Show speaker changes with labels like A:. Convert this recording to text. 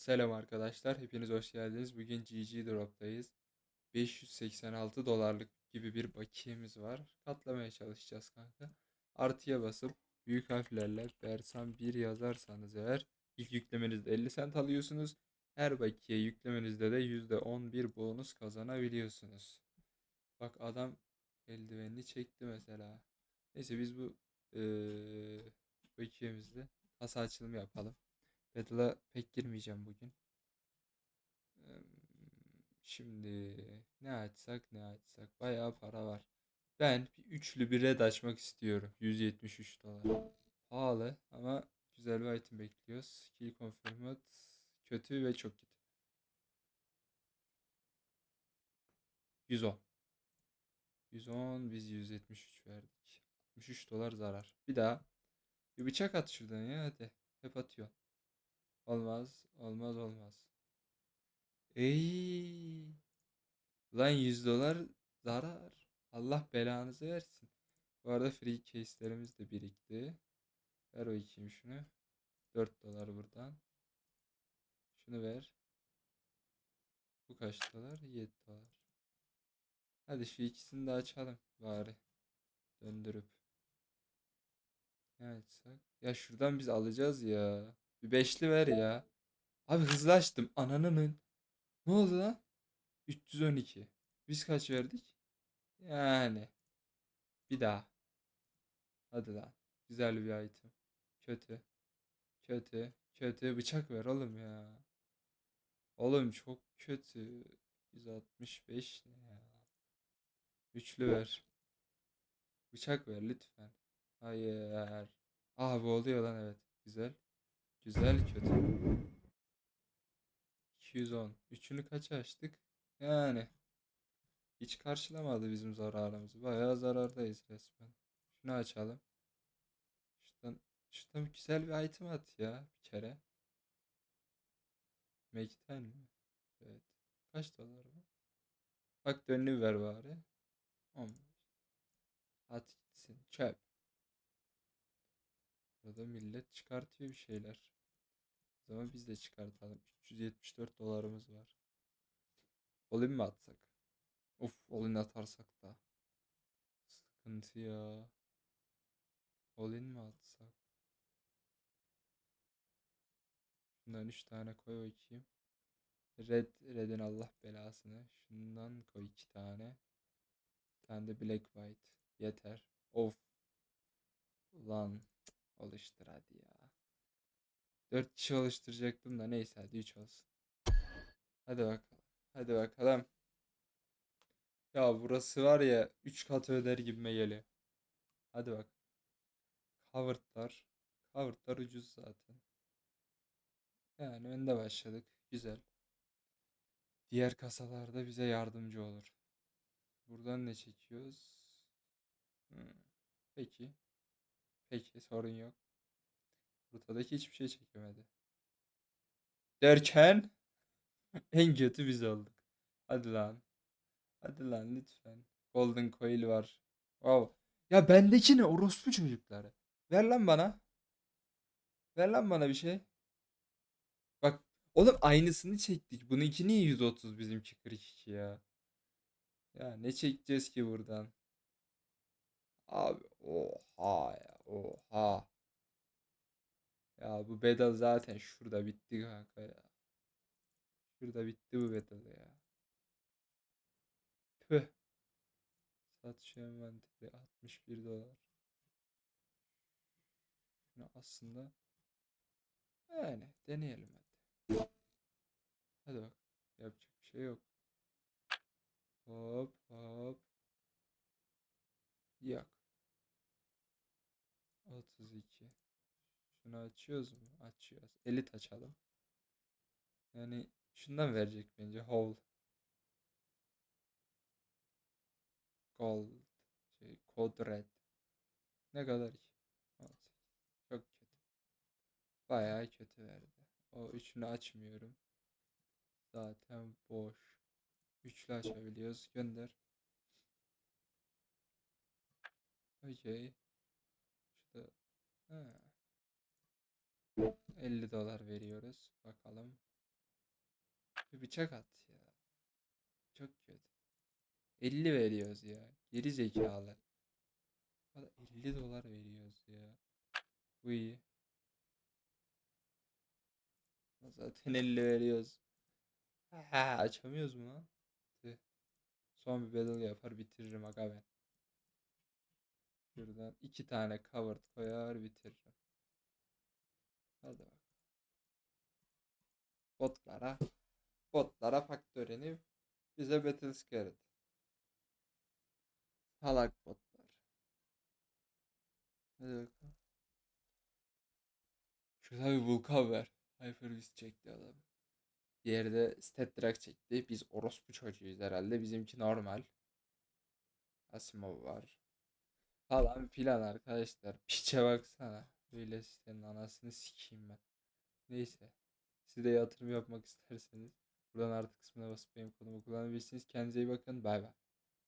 A: Selam arkadaşlar, hepiniz hoş geldiniz. Bugün GG Drop'tayız. 586 dolarlık gibi bir bakiyemiz var. Katlamaya çalışacağız kanka. Artıya basıp büyük harflerle Bersan 1 yazarsanız eğer ilk yüklemenizde 50 cent alıyorsunuz. Her bakiye yüklemenizde de %11 bonus kazanabiliyorsunuz. Bak adam eldivenini çekti mesela. Neyse biz bu eee bakiyemizde kasa açılımı yapalım. Battle'a pek girmeyeceğim bugün. Şimdi ne açsak ne açsak bayağı para var. Ben bir üçlü bir red açmak istiyorum. 173 dolar. Pahalı ama güzel bir item bekliyoruz. Skill confirmed kötü ve çok kötü. 110. 110 biz 173 verdik. 63 dolar zarar. Bir daha. Bir bıçak at şuradan ya hadi. Hep atıyor. Olmaz, olmaz, olmaz. Ey, lan 100 dolar zarar. Allah belanızı versin. Bu arada free case'lerimiz de birikti. Ver o ikiyim şunu. 4 dolar buradan. Şunu ver. Bu kaç dolar? 7 dolar. Hadi şu ikisini de açalım bari. Döndürüp. Ne açsak? Ya şuradan biz alacağız ya. Bir beşli ver ya. Abi hızlı açtım. Ananın. Ne oldu lan? 312. Biz kaç verdik? Yani. Bir daha. Hadi lan. Güzel bir item. Kötü. Kötü. Kötü. Bıçak ver oğlum ya. Oğlum çok kötü. 165 ne ya? Üçlü ver. Bıçak ver lütfen. Hayır. Abi oluyor lan evet. Güzel. Güzel kötü. 210. Üçünü kaç açtık? Yani. Hiç karşılamadı bizim zararımızı. Bayağı zarardayız resmen. Şunu açalım. Şuradan, şuradan güzel bir item at ya bir kere. Make mi? Evet. Kaç dolar bu? Bak dönünü ver bari. 15. At gitsin. Çöp. Burada millet çıkartıyor bir şeyler. O zaman biz de çıkartalım. 374 dolarımız var. All-in mi atsak? Of all-in atarsak da. Sıkıntı ya. All-in mi atsak? Şundan 3 tane koy bakayım. Red, Red'in Allah belasını. Şundan koy 2 tane. Bir tane de Black White. Yeter. Of. Ulan. Oluştur hadi ya. 4 kişi oluşturacaktım da neyse hadi 3 olsun. Hadi bakalım. Hadi bakalım. Ya burası var ya 3 kat öder gibime geliyor. Hadi bak. Covered'lar. Covered'lar ucuz zaten. Yani önde başladık. Güzel. Diğer kasalarda bize yardımcı olur. Buradan ne çekiyoruz? Hmm. Peki. Peki sorun yok. Ortadaki hiçbir şey çekemedi. Derken en kötü biz olduk. Hadi lan. Hadi lan lütfen. Golden Coil var. Wow. Ya bendeki ne orospu çocukları. Ver lan bana. Ver lan bana bir şey. Bak oğlum aynısını çektik. Bununki niye 130 bizimki 42 ya. Ya ne çekeceğiz ki buradan? Abi oha ya oha. Ya bu battle zaten şurada bitti kanka ya. Şurada bitti bu battle ya. Tüh. Satış envanteri 61 dolar. Şunu aslında yani deneyelim hadi. Hadi bak. Yapacak bir şey yok. Hop hop. Yok. 32. Şunu açıyoruz mu? Açıyoruz. Elit açalım. Yani şundan verecek bence. Whole. Gold. Şey, Code Red. Ne kadar ki? 18. Çok kötü. Bayağı kötü verdi. O üçünü açmıyorum. Zaten boş. Üçlü açabiliyoruz. Gönder. Okey. Şurada. Ha. 50 dolar veriyoruz. Bakalım. Bir bıçak at ya. Çok kötü. 50 veriyoruz ya. Geri zekalı. Bana 50 dolar veriyoruz ya. Bu iyi. Zaten 50 veriyoruz. Ha, açamıyoruz mu lan? Son bir battle yapar bitiririm aga ben. Şuradan iki tane covered koyar bitiririm. Hadi bak. Botlara. Botlara faktöreni bize battle scared. Salak botlar. Hadi bakalım. Şurada bir vulkan ver. Hyperbeast çekti adam. Diğeri de Stat Drag çekti. Biz orospu çocuğuyuz herhalde. Bizimki normal. Asimov var. Falan filan arkadaşlar. Piçe baksana. Böyle sitenin anasını sikeyim ben. Neyse. Siz de yatırım yapmak isterseniz buradan artı kısmına basıp benim kodumu kullanabilirsiniz. Kendinize iyi bakın. Bay bay.